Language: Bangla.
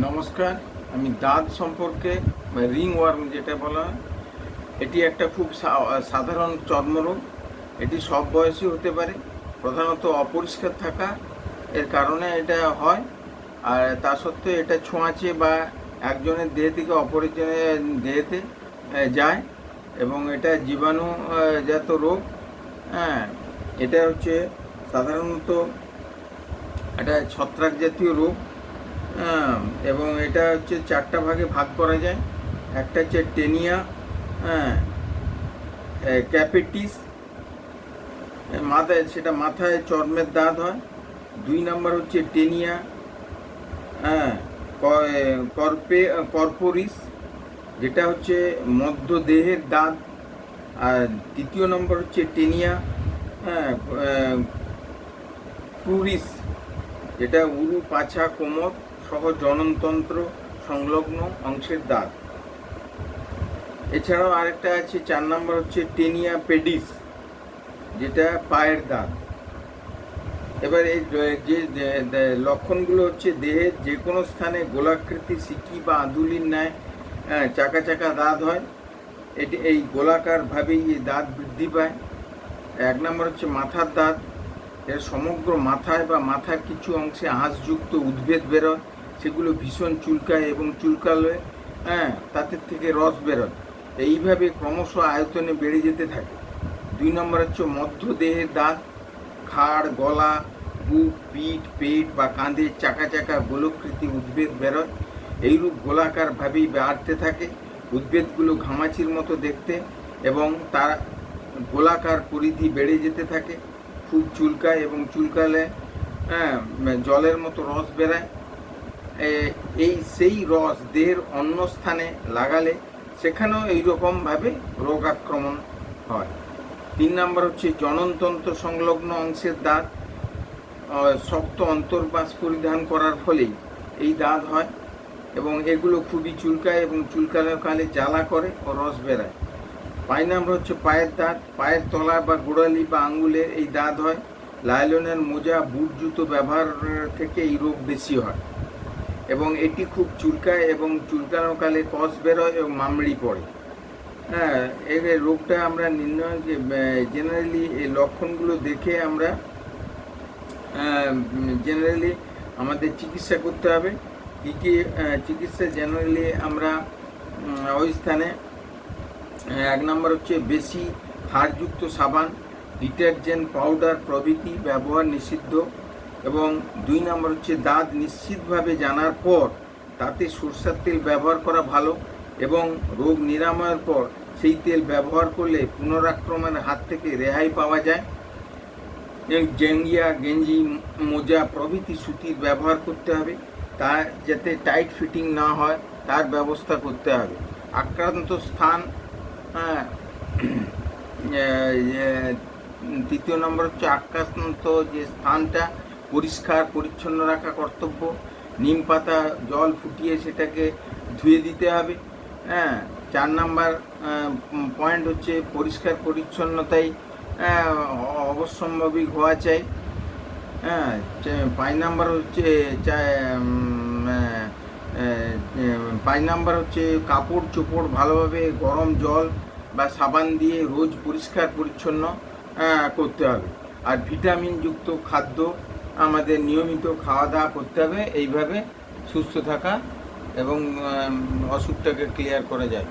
নমস্কার, আমি দাঁত সম্পর্কে বা রিং ওয়ার্ম যেটা বলা হয়, এটি একটা খুব সাধারণ চর্মরোগ। এটি সব বয়সী হতে পারে, প্রধানত অপরিষ্কার থাকা, এর কারণে এটা হয়। আর তা সত্ত্বেও এটা ছোঁয়াচে বা একজনের দেহ থেকে অপরজনের দেহেতে যায় এবং এটা জীবাণু জাত রোগ। হ্যাঁ এটা হচ্ছে সাধারণত এটা ছত্রাক জাতীয় রোগ। এবং এটা হচ্ছে চারটা ভাগে ভাগ করা যায়। একটা হচ্ছে টেনিয়া হ্যাঁ ক্যাপেটিস মাথায় সেটা মাথায় চর্মের দাঁত হয়। দুই নাম্বার হচ্ছে টেনিয়া হ্যাঁ কর্পে, কর্পোরিস, যেটা হচ্ছে মধ্য দেহের দাঁত। আর তৃতীয় নম্বর হচ্ছে টেনিয়া হ্যাঁ ক্রুরিস, যেটা উরু, পাছা, কোমর সহ জননতন্ত্র সংলগ্ন অংশের দাঁত এছাড়াও আরেকটা আছে চার নম্বর হচ্ছে টেনিয়া পেডিস যেটা পায়ের দাঁত। এবার এই যে লক্ষণগুলো হচ্ছে দেহের যে কোনো স্থানে গোলাকৃতি সিকি বা আঁদুলির ন্যায় হ্যাঁ, চাকা চাকা দাঁত হয় এটি এই গোলাকারভাবেই এই দাঁত বৃদ্ধি পায়। এক নম্বর হচ্ছে মাথার দাঁত এর সমগ্র মাথায় বা মাথার কিছু অংশে আঁশযুক্ত উদ্ভিদ বেরোয় সেগুলো ভীষণ চুলকায় এবং চুলকালে হ্যাঁ তাদের থেকে রস বেরোয়। এইভাবে ক্রমশ আয়তনে বেড়ে যেতে থাকে। দুই নম্বর হচ্ছে মধ্য দেহের দাঁত খাড় গলা, বুক, পিঠ, পেট বা কাঁধে চাকা চাকা গোলকৃতি উদ্ভিদ বেরোয়। এইরূপ গোলাকারভাবেই বাড়তে থাকে। উদ্ভিদগুলো ঘামাচির মতো দেখতে এবং তার গোলাকার পরিধি বেড়ে যেতে থাকে। খুব চুলকায় এবং চুলকালে হ্যাঁ জলের মতো রস বেরায়। এ- এই সেই রস দেহের অন্য স্থানে লাগালে সেখানেও এইরকমভাবে রোগ আক্রমণ হয়। তিন নম্বর হচ্ছে জননতন্ত্র সংলগ্ন অংশের দাঁত শক্ত অন্তর্বাস পরিধান করার ফলেই এই দাঁত হয় এবং এগুলো খুবই চুলকায় এবং চুলকালে কালে জ্বালা করে ও রস বেরায়। পাঁচ নাম্বার হচ্ছে পায়ের দাঁত, পায়ের তলা বা গোড়ালি বা আঙ্গুলের এই দাঁত হয়। লাইলনের মোজা, বুট, জুতো ব্যবহার থেকে এই রোগ বেশি হয়। এবং এটি খুব চুলকায় এবং চুলকানোকালে কষ বেরোয় এবং মামড়ি পড়ে। হ্যাঁ এর রোগটা আমরা নির্ণয় জেনারেলি এই লক্ষণগুলো দেখে আমরা জেনারেলি আমাদের চিকিৎসা করতে হবে। কী কী চিকিৎসা জেনারেলি আমরা ওই স্থানে এক নম্বর হচ্ছে বেশি ক্ষারযুক্ত সাবান, ডিটারজেন্ট পাউডার প্রভৃতি ব্যবহার নিষিদ্ধ। এবং দুই নম্বর হচ্ছে দাঁত নিশ্চিতভাবে জানার পর তাতে সরষের তেল ব্যবহার করা ভালো এবং রোগ নিরাময়ের পর সেই তেল ব্যবহার করলে পুনরাক্রমণের হাত থেকে রেহাই পাওয়া যায়। জেঙ্গিয়া গেঞ্জি মোজা প্রভৃতি সুতির ব্যবহার করতে হবে। তা যাতে টাইট ফিটিং না হয় তার ব্যবস্থা করতে হবে। আক্রান্ত স্থান হ্যাঁ, তৃতীয় নম্বর হচ্ছে আক্রান্ত যে স্থানটা পরিষ্কার পরিচ্ছন্ন রাখা কর্তব্য। নিম পাতা জল ফুটিয়ে সেটাকে ধুয়ে দিতে হবে। হ্যাঁ চার নাম্বার পয়েন্ট হচ্ছে পরিষ্কার পরিচ্ছন্নতাই হ্যাঁ, অ- অবশ্যম্ভাবী হওয়া চাই। হ্যাঁ পাঁচ নাম্বার হচ্ছে পাঁচ নাম্বার হচ্ছে কাপড় চোপড় ভালোভাবে গরম জল বা সাবান দিয়ে রোজ পরিষ্কার পরিচ্ছন্ন করতে হবে। আর ভিটামিনযুক্ত খাদ্য আমাদের নিয়মিত খাওয়া দাওয়া করতে হবে এইভাবে সুস্থ থাকা এবং অসুখটাকে ক্লিয়ার করা যায়।